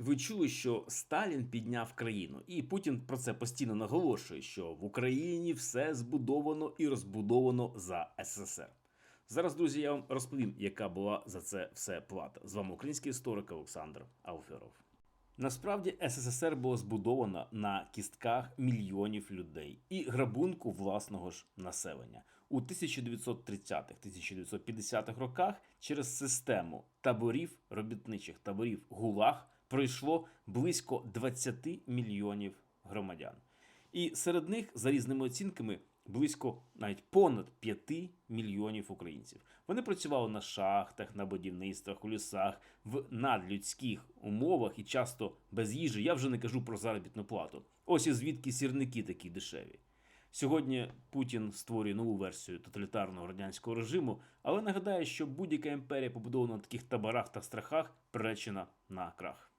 Ви чули, що Сталін підняв країну, і Путін про це постійно наголошує, що в Україні все збудовано і розбудовано за СССР. Зараз, друзі, я вам розповім, яка була за це все плата. З вами український історик Олександр Ауферов. Насправді СССР було збудовано на кістках мільйонів людей і грабунку власного ж населення у 1930-1950-х роках через систему таборів робітничих таборів ГУЛАГ пройшло близько 20 мільйонів громадян. І серед них, за різними оцінками, близько навіть понад 5 мільйонів українців. Вони працювали на шахтах, на будівництвах, у лісах, в надлюдських умовах і часто без їжі. Я вже не кажу про заробітну плату. Ось і звідки сірники такі дешеві. Сьогодні Путін створює нову версію тоталітарного радянського режиму, але нагадаю, що будь-яка імперія, побудована на таких таборах та страхах, приречена на крах.